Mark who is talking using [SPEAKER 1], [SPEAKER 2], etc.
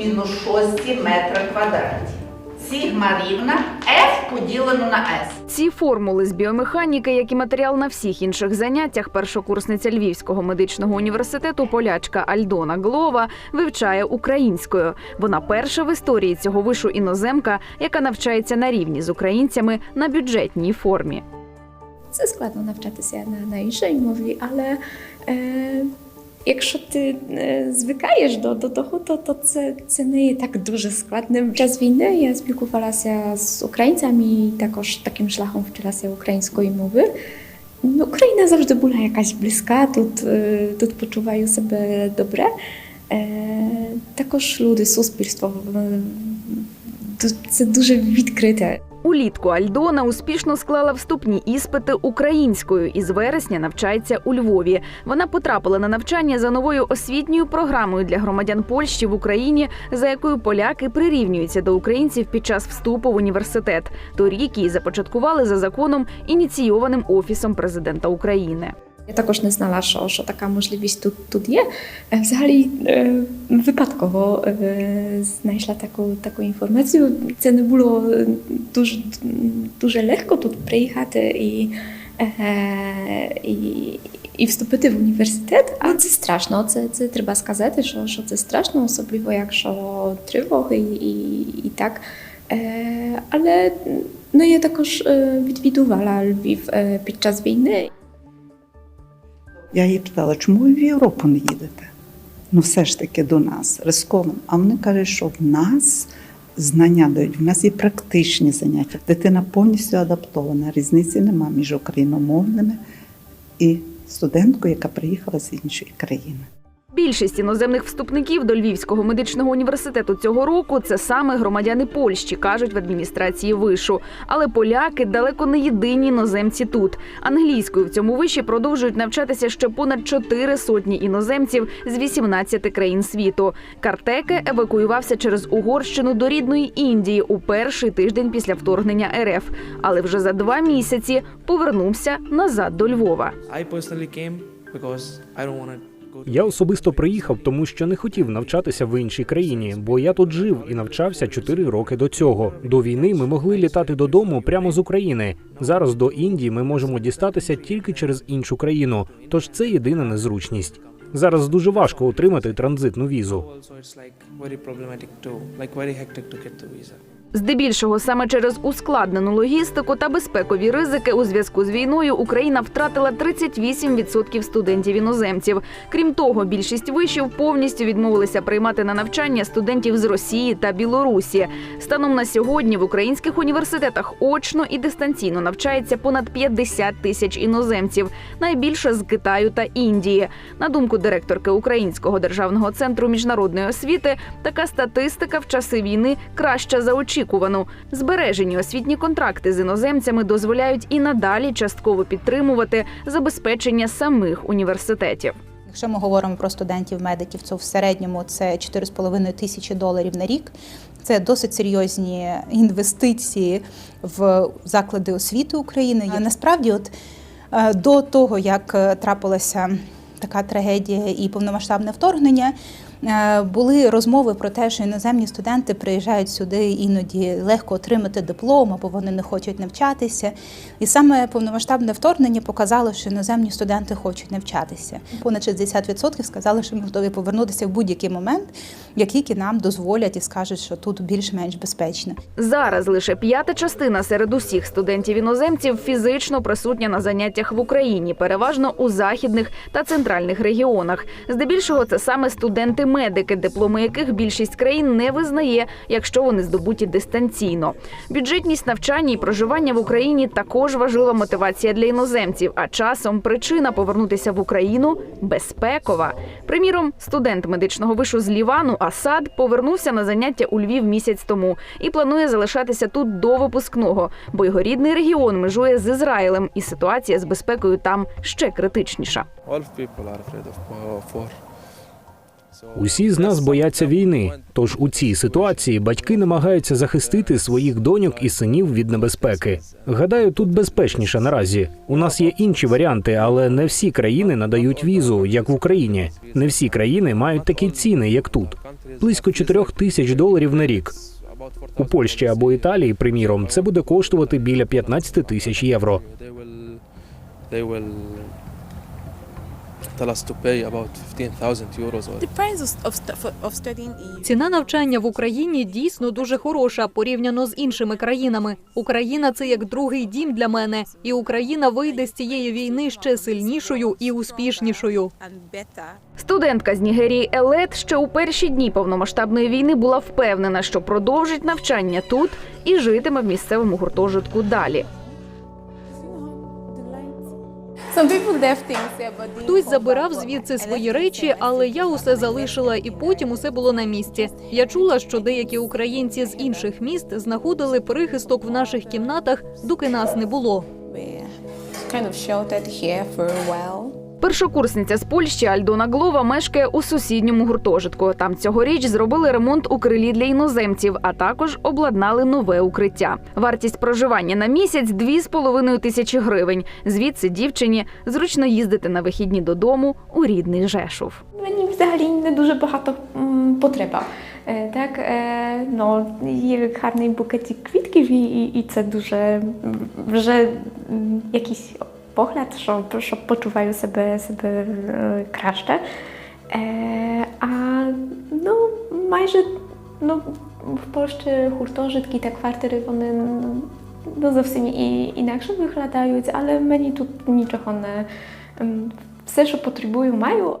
[SPEAKER 1] мінус 6 метра квадраті. Сігма рівна F поділено на S.
[SPEAKER 2] Ці формули з біомеханіки, як і матеріал на всіх інших заняттях, першокурсниця Львівського медичного університету полячка Альдона Глова вивчає українською. Вона перша в історії цього вишу іноземка, яка навчається на рівні з українцями на бюджетній формі.
[SPEAKER 3] Це складно навчатися на, на іншій мові, але е, якщо ти е, звикаєш до, до того, то, то це, це не є так дуже складним. Час війни я спілкувалася з українцями і також таким шляхом вчилася української мови. Ну, Україна завжди була якась близька, тут, е, тут почуваю себе добре. Е, також люди, суспільство, е, тут це дуже відкрите.
[SPEAKER 2] Улітку Альдона успішно склала вступні іспити українською і з вересня навчається у Львові. Вона потрапила на навчання за новою освітньою програмою для громадян Польщі в Україні, за якою поляки прирівнюються до українців під час вступу в університет. Торік її започаткували за законом, ініційованим офісом президента України.
[SPEAKER 3] Я також не знала, що, що така можливість тут, тут є. Е, Взагалі е, випадково е, знайшла таку, таку інформацію. Це не було е, дуже, дуже легко тут приїхати і, е, і, і вступити в університет. А це страшно. Це, це треба сказати, що, що це страшно, особливо якщо тривоги і, і так. Е, але ну, я також е, відвідувала Львів е, під час війни.
[SPEAKER 4] Я їй питала, чому ви в Європу не їдете? Ну, все ж таки до нас, рисковано. А вони кажуть, що в нас знання дають, в нас є практичні заняття. Дитина повністю адаптована, різниці нема між україномовними і студенткою, яка приїхала з іншої країни.
[SPEAKER 2] Більшість іноземних вступників до Львівського медичного університету цього року це саме громадяни Польщі, кажуть в адміністрації вишу. Але поляки далеко не єдині іноземці тут. Англійською в цьому виші продовжують навчатися ще понад чотири сотні іноземців з 18 країн світу. Картеке евакуювався через Угорщину до рідної Індії у перший тиждень після вторгнення РФ, але вже за два місяці повернувся назад до Львова.
[SPEAKER 5] I personally came because I don't want to.
[SPEAKER 6] Я особисто приїхав, тому що не хотів навчатися в іншій країні, бо я тут жив і навчався 4 роки до цього. До війни ми могли літати додому прямо з України. Зараз до Індії ми можемо дістатися тільки через іншу країну. Тож це єдина незручність. Зараз дуже важко отримати транзитну візу.
[SPEAKER 2] Здебільшого саме через ускладнену логістику та безпекові ризики у зв'язку з війною Україна втратила 38% студентів іноземців. Крім того, більшість вишів повністю відмовилися приймати на навчання студентів з Росії та Білорусі. Станом на сьогодні в українських університетах очно і дистанційно навчається понад 50 тисяч іноземців, найбільше з Китаю та Індії. На думку директорки Українського державного центру міжнародної освіти, така статистика в часи війни краща за очікувану. Збережені освітні контракти з іноземцями дозволяють і надалі частково підтримувати забезпечення самих університетів.
[SPEAKER 7] Якщо ми говоримо про студентів-медиків, то в середньому це 4,5 тисячі доларів на рік. Це досить серйозні інвестиції в заклади освіти України. І насправді, от е, до того як е, трапилася така трагедія і повномасштабне вторгнення. Е, Були розмови про те, що іноземні студенти приїжджають сюди іноді легко отримати диплом або вони не хочуть навчатися. І саме повномасштабне вторгнення показало, що іноземні студенти хочуть навчатися. Понад 60% сказали, що ми готові повернутися в будь-який момент, як тільки нам дозволять і скажуть, що тут більш-менш безпечно.
[SPEAKER 2] Зараз лише п'ята частина серед усіх студентів іноземців фізично присутня на заняттях в Україні, переважно у західних та центральних регіонах. Здебільшого це саме студенти-медики, дипломи яких більшість країн не визнає, якщо вони здобуті дистанційно. Бюджетність навчання і проживання в Україні також важлива мотивація для іноземців. А часом причина повернутися в Україну безпекова. Приміром, студент медичного вишу з Лівану Асад повернувся на заняття у Львів місяць тому і планує залишатися тут до випускного, бо його рідний регіон межує з Ізраїлем, і ситуація з безпекою там ще критичніша.
[SPEAKER 6] Усі з нас бояться війни. Тож у цій ситуації батьки намагаються захистити своїх доньок і синів від небезпеки. Гадаю, тут безпечніше наразі. У нас є інші варіанти, але не всі країни надають візу, як в Україні. Не всі країни мають такі ціни, як тут. близько 4 тисяч доларів на рік. У Польщі або Італії, приміром, це буде коштувати біля 15 тисяч євро.
[SPEAKER 5] Tell us to pay about 15,000 euros or
[SPEAKER 8] The price of, of, of studying in
[SPEAKER 9] Ціна навчання в Україні дійсно дуже хороша порівняно з іншими країнами. Україна це як другий дім для мене, і Україна вийде з цієї війни ще сильнішою і успішнішою.
[SPEAKER 2] Студентка з Нігерії Елет ще у перші дні повномасштабної війни була впевнена, що продовжить навчання тут і житиме в місцевому гуртожитку далі.
[SPEAKER 9] Хтось забирав звідси свої речі, але я усе залишила, і потім усе було на місці. Я чула, що деякі українці з інших міст знаходили прихисток в наших кімнатах, доки нас не було.
[SPEAKER 8] Kind of sheltered here for a while.
[SPEAKER 2] Першокурсниця з Польщі Альдона Глова мешкає у сусідньому гуртожитку. Там цьогоріч зробили ремонт у крилі для іноземців, а також обладнали нове укриття. Вартість проживання на місяць 2,5 тисячі гривень. Звідси дівчині зручно їздити на вихідні додому у рідний Жешув.
[SPEAKER 3] Мені взагалі не дуже багато потреба. Е, Так, е, ну, є гарний букетик квітків, і, і, це дуже вже м, якийсь погляд, що, що почуваю себе, себе е, краще. Е, а ну, майже ну, в Польщі гуртожитки та квартири вони ну, зовсім і, інакше виглядають, але мені тут нічого не м, все, що потребую, маю.